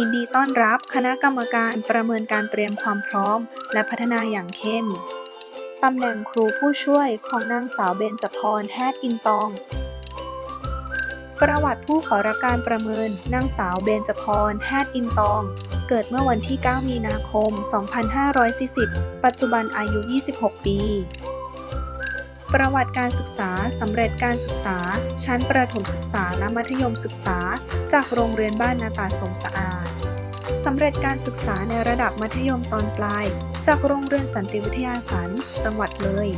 ยินดีต้อนรับคณะกรรมการประเมินการเตรียมความพร้อม และพัฒนาอย่างเข้ม ตำแหน่งครูผู้ช่วยของนางสาวเบญจพรแฮดอินตอง ประวัติผู้ขอรับการประเมินนางสาวเบญจพรแฮดอินตอง เกิดเมื่อวันที่ 9 มีนาคม 2540 ปัจจุบันอายุ 26 ปี ประวัติการศึกษาสำเร็จการศึกษา ชั้นประถมศึกษาและมัธยมศึกษา จากโรงเรียนบ้านนาตาสมสะอาดสำเร็จการศึกษาในระดับมัธยมตอนปลาย จากโรงเรียนสันติวิทยาสันจังหวัดเลย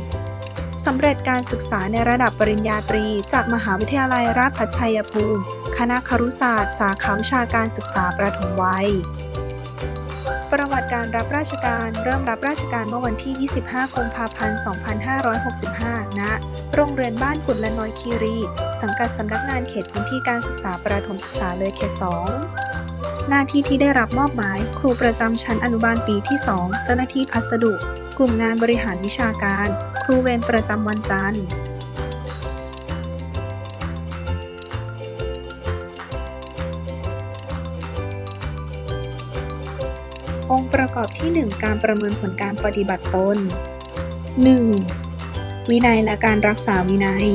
สำเร็จการศึกษาในระดับปริญญาตรี จากมหาวิทยาลัยราชภัฏชัยภูมิ คณะครุศาสตร์ สาขาวิชาการศึกษาประถมวัยประวัติ การรับราชการเริ่มรับราชการเมื่อวันที่ 25 กุมภาพันธ์ 2565 ณ โรงเรียนบ้านกุดและน้อยคีรี สังกัดสำนักงานเขตพื้นที่การศึกษาประถมศึกษาเลยเขต 2 หน้าที่ที่ได้รับมอบหมาย ครูประจำชั้นอนุบาลปีที่ 2 เจ้าหน้าที่พัสดุ กลุ่มงานบริหารวิชาการ ครูเวรประจำวันจันทร์ องค์ประกอบที่ 1 การประเมินผลการปฏิบัติตน 1. วินัยและการรักษาวินัย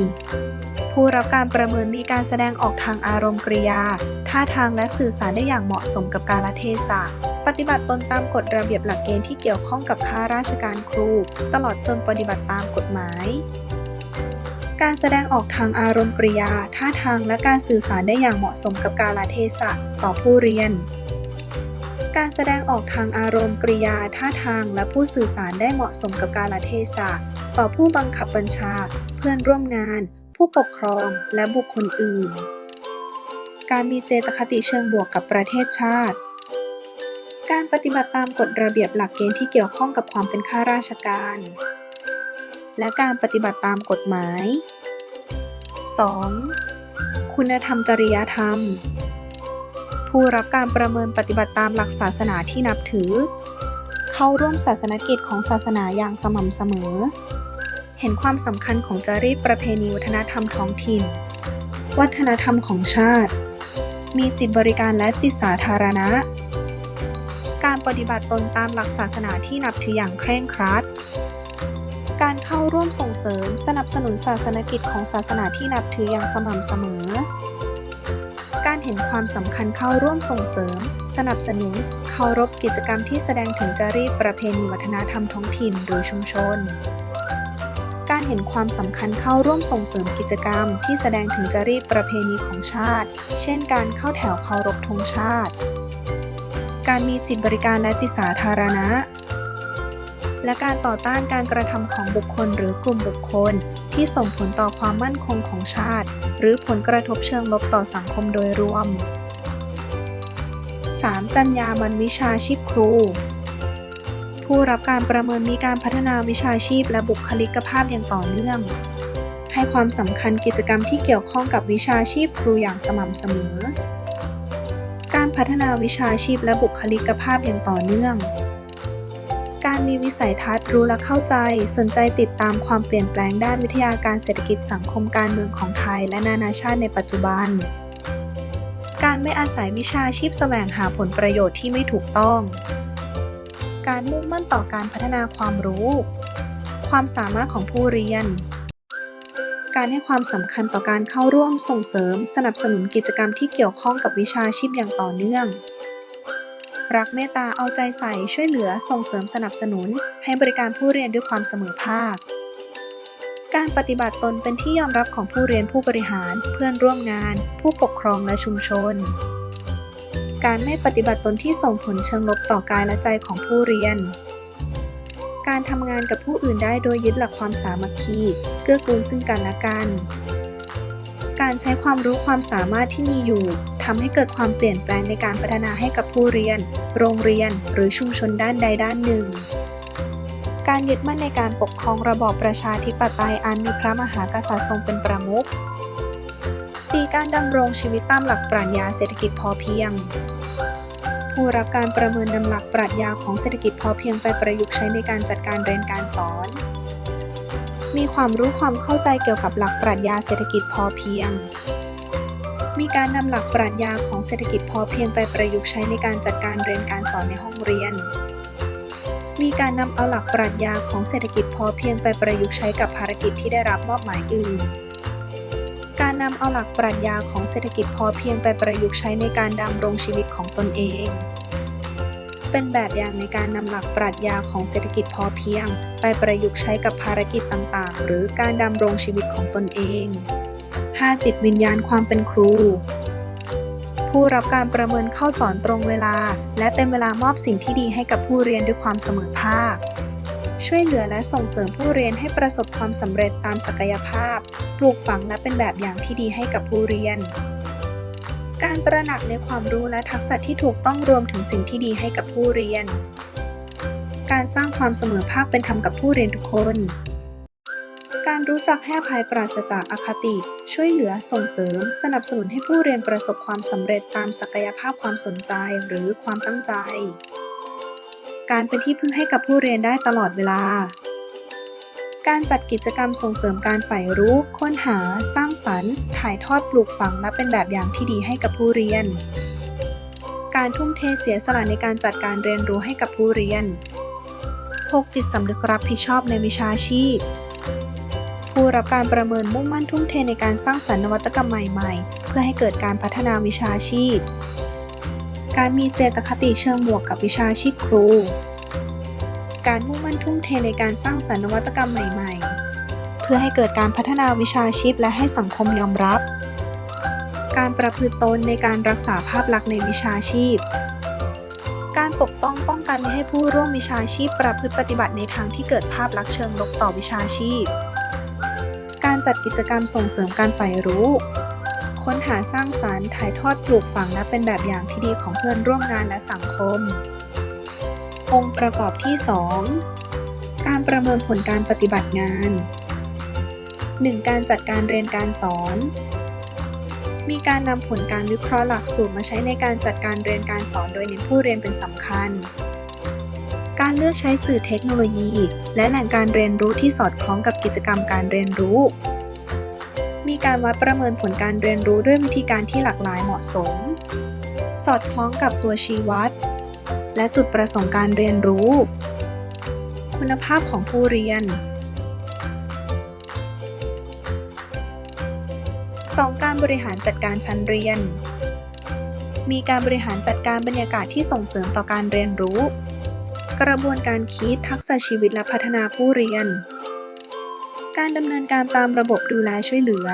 ผู้รับการประเมินมีการแสดงออกทางอารมณ์กริยา ท่าทางและสื่อสารได้อย่างเหมาะสมกับกาลเทศะ ปฏิบัติตนตามกฎระเบียบหลักเกณฑ์ที่เกี่ยวข้องกับข้าราชการครู ตลอดจนปฏิบัติตามกฎหมาย การแสดงออกทางอารมณ์กริยา ท่าทางและการสื่อสารได้อย่างเหมาะสมกับกาลเทศะต่อผู้เรียน การแสดงออกทางอารมณ์กริยาท่าทางและผู้สื่อสารได้เหมาะสมกับกาลเทศะ ต่อผู้บังคับบัญชา เพื่อนร่วมงาน ผู้ปกครองและบุคคลอื่น การมีเจตคติเชิงบวกกับประเทศชาติ การปฏิบัติตามกฎระเบียบหลักเกณฑ์ที่เกี่ยวข้องกับความเป็นข้าราชการ และการปฏิบัติตามกฎหมาย 2. คุณธรรมจริยธรรม ผู้รับการประเมินปฏิบัติตามหลักศาสนาที่นับถือ เข้าร่วมศาสนกิจของศาสนาอย่างสม่ำเสมอ เห็นความสำคัญของจารีตประเพณีวัฒนธรรมท้องถิ่น วัฒนธรรมของชาติ มีจิตบริการและจิตสาธารณะ การปฏิบัติตนตามหลักศาสนาที่นับถืออย่างเคร่งครัดการเข้าร่วมส่งเสริมสนับสนุนศาสนกิจของศาสนาที่นับถืออย่างสม่ำเสมอ การเห็นความสำคัญเข้าร่วมส่งเสริม สนับสนุนเคารพกิจกรรมที่แสดงถึงจารีตประเพณีวัฒนธรรมท้องถิ่นหรือชุมชน การเห็นความสำคัญเข้าร่วมส่งเสริมกิจกรรมที่แสดงถึงจารีตประเพณีของชาติ เช่น การเข้าแถวเคารพธงชาติ การมีจิตบริการและจิตสาธารณะ และการต่อต้านการกระทำของบุคคลหรือกลุ่มบุคคล ที่ส่งผลต่อความมั่นคงของชาติ หรือผลกระทบเชิงลบต่อสังคมโดยรวม 3. จรรยาบรรณวิชาชีพครู ผู้รับการประเมินมีการพัฒนาวิชาชีพและบุคลิกภาพอย่างต่อเนื่อง ให้ความสำคัญกิจกรรมที่เกี่ยวข้องกับวิชาชีพครูอย่างสม่ำเสมอ การพัฒนาวิชาชีพและบุคลิกภาพอย่างต่อเนื่อง การมีวิสัยทัศน์รู้และเข้าใจ สนใจติดตามความเปลี่ยนแปลงด้านวิทยาการเศรษฐกิจสังคมการเมืองของไทยและนานาชาติในปัจจุบัน การไม่อาศัยวิชาชีพแสวงหาผลประโยชน์ที่ไม่ถูกต้อง การมุ่งมั่นต่อการพัฒนาความรู้ ความสามารถของผู้เรียน การให้ความสำคัญต่อการเข้าร่วมส่งเสริม สนับสนุนกิจกรรมที่เกี่ยวข้องกับวิชาชีพอย่างต่อเนื่อง รักเมตตาเอาใจใส่ช่วยเหลือส่งเสริมสนับสนุน ให้บริการผู้เรียนด้วยความเสมอภาค การปฏิบัติตนเป็นที่ยอมรับของผู้เรียนผู้บริหาร เพื่อนร่วมงาน ผู้ปกครองและชุมชน การไม่ปฏิบัติตนที่ส่งผลเชิงลบต่อกายและใจของผู้เรียน การทำงานกับผู้อื่นได้โดยยึดหลักความสามัคคีเกื้อกูลซึ่งกันและกัน การใช้ความรู้ความสามารถที่มีอยู่ ทำให้เกิดความเปลี่ยนแปลงในการพัฒนาให้กับผู้เรียน โรงเรียน หรือชุมชนด้านใดด้านหนึ่ง การยึดมั่นในการปกครองระบอบประชาธิปไตยอันมีพระมหากษัตริย์ทรงเป็นประมุข 4. การดำรงชีวิตตามหลักปรัชญาเศรษฐกิจพอเพียง ผู้รับการประเมินนำหลักปรัชญาของเศรษฐกิจพอเพียงไปประยุกต์ใช้ในการจัดการเรียนการสอน มีความรู้ความเข้าใจเกี่ยวกับหลักปรัชญาเศรษฐกิจพอเพียง มีการนำหลักปรัชญาของเศรษฐกิจพอเพียงไปประยุกต์ใช้ในการจัดการเรียนการสอนในห้องเรียน มีการนำเอาหลักปรัชญาของเศรษฐกิจพอเพียงไปประยุกต์ใช้กับภารกิจที่ได้รับมอบหมายอื่น การนำเอาหลักปรัชญาของเศรษฐกิจพอเพียงไปประยุกต์ใช้ในการดำรงชีวิตของตนเอง เป็นแบบอย่างในการนำหลักปรัชญาของเศรษฐกิจพอเพียง ไปประยุกต์ใช้กับภารกิจต่างๆ หรือการดำรงชีวิตของตนเอง 5. จิตวิญญาณความเป็นครู ผู้รับการประเมินเข้าสอนตรงเวลา และเต็มเวลามอบสิ่งที่ดีให้กับผู้เรียนด้วยความเสมอภาค ช่วยเหลือและส่งเสริมผู้เรียนให้ประสบความสำเร็จตามศักยภาพ ปลูกฝังและเป็นแบบอย่างที่ดีให้กับผู้เรียน การตระหนักในความรู้และทักษะที่ถูกต้องรวมถึงสิ่งที่ดีให้กับผู้เรียน การสร้างความเสมอภาคเป็นธรรมกับผู้เรียนทุกคน การรู้จักให้อภัยปราศจากอคติ ช่วยเหลือส่งเสริม สนับสนุนให้ผู้เรียนประสบความสำเร็จตามศักยภาพความสนใจหรือความตั้งใจ การเป็นที่พึ่งให้กับผู้เรียนได้ตลอดเวลา การจัดกิจกรรมส่งเสริมการใฝ่รู้ ค้นหา สร้างสรรค์ ถ่ายทอดปลูกฝังและเป็นแบบอย่างที่ดีให้กับผู้เรียน การทุ่มเทเสียสละในการจัดการเรียนรู้ให้กับผู้เรียน 6. จิตสำนึกรับผิดชอบในวิชาชีพ ผู้รับการประเมินมุ่งมั่นทุ่มเทในการสร้างสรรค์นวัตกรรมใหม่ๆ เพื่อให้เกิดการพัฒนาวิชาชีพ การมีเจตคติเชิงบวกกับวิชาชีพครู การมุ่งมั่นทุ่มเทในการสร้างสรรค์นวัตกรรมใหม่ๆ เพื่อให้เกิดการพัฒนาวิชาชีพและให้สังคมยอมรับ การประพฤติตนในการรักษาภาพลักษณ์ในวิชาชีพ การปกป้องป้องกันไม่ให้ผู้ร่วมวิชาชีพประพฤติปฏิบัติในทางที่เกิดภาพลักษณ์เชิงลบต่อวิชาชีพ การจัดกิจกรรมส่งเสริมการใฝ่รู้ ค้นหาสร้างสารรค์ถ่ายทอดปลูกฝังและเป็นแบบอย่างที่ดีของเพื่อนร่วมงานและสังคม องค์ประกอบที่ 2 การประเมินผลการปฏิบัติงาน 1. การจัดการเรียนการสอน มีการนำผลการวิเคราะห์หลักสูตรมาใช้ในการจัดการเรียนการสอนโดยเน้นผู้เรียนเป็นสำคัญ การเลือกใช้สื่อเทคโนโลยี และแหล่งการเรียนรู้ที่สอดคล้องกับกิจกรรมการเรียนรู้ มีการวัดประเมินผลการเรียนรู้ด้วยวิธีการที่หลากหลายเหมาะสม สอดคล้องกับตัวชี้วัด และจุดประสงค์การเรียนรู้ คุณภาพของผู้เรียน 2. การบริหารจัดการชั้นเรียน มีการบริหารจัดการบรรยากาศที่ส่งเสริมต่อการเรียนรู้ กระบวนการคิดทักษะชีวิตและพัฒนาผู้เรียน การดำเนินการตามระบบดูแลช่วยเหลือ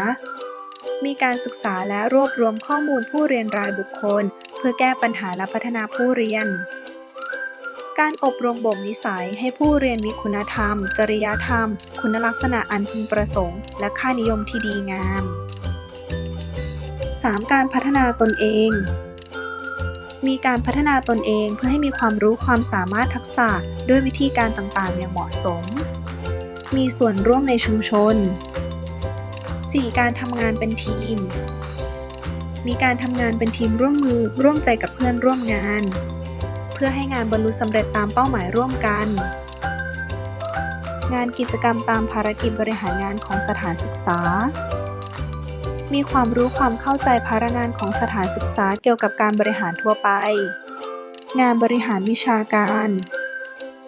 มีการศึกษาและรวบรวมข้อมูลผู้เรียนรายบุคคล เพื่อแก้ปัญหาและพัฒนาผู้เรียน การอบรมบ่มนิสัยให้ผู้เรียนมีคุณธรรม จริยธรรม คุณลักษณะอันพึงประสงค์ และค่านิยมที่ดีงาม 3. การพัฒนาตนเอง มีการพัฒนาตนเองเพื่อให้มีความรู้ความสามารถทักษะด้วยวิธีการต่างๆ อย่างเหมาะสม มีส่วนร่วมในชุมชน 4. การทำงานเป็นทีม มีการทำงานเป็นทีมร่วมมือร่วมใจกับเพื่อนร่วมงาน เพื่อให้งานบรรลุสำเร็จตามเป้าหมายร่วมกัน งานกิจกรรมตามภารกิจบริหารงานของสถานศึกษา มีความรู้ความเข้าใจภาระงานของสถานศึกษาเกี่ยวกับการบริหารทั่วไป งานบริหารวิชาการ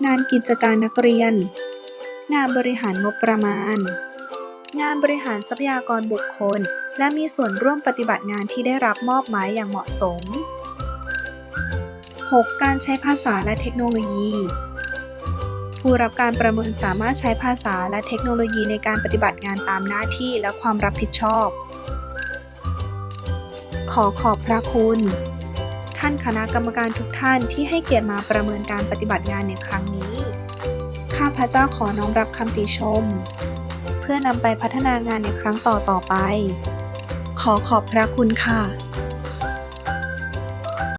งานกิจการนักเรียน งานบริหารงบประมาณ งานบริหารทรัพยากรบุคคล และมีส่วนร่วมปฏิบัติงานที่ได้รับมอบหมายอย่างเหมาะสม 6. การใช้ภาษาและเทคโนโลยี ผู้รับการประเมินสามารถใช้ภาษาและเทคโนโลยีในการปฏิบัติงานตามหน้าที่และความรับผิดชอบ ขอขอบพระคุณ ท่านคณะกรรมการทุกท่านที่ให้เกียรติมาประเมินการปฏิบัติงานในครั้งนี้ ข้าพเจ้าขอน้อมรับคำติชม เพื่อนำไปพัฒนางานในครั้งต่อๆไป ขอขอบพระคุณค่ะ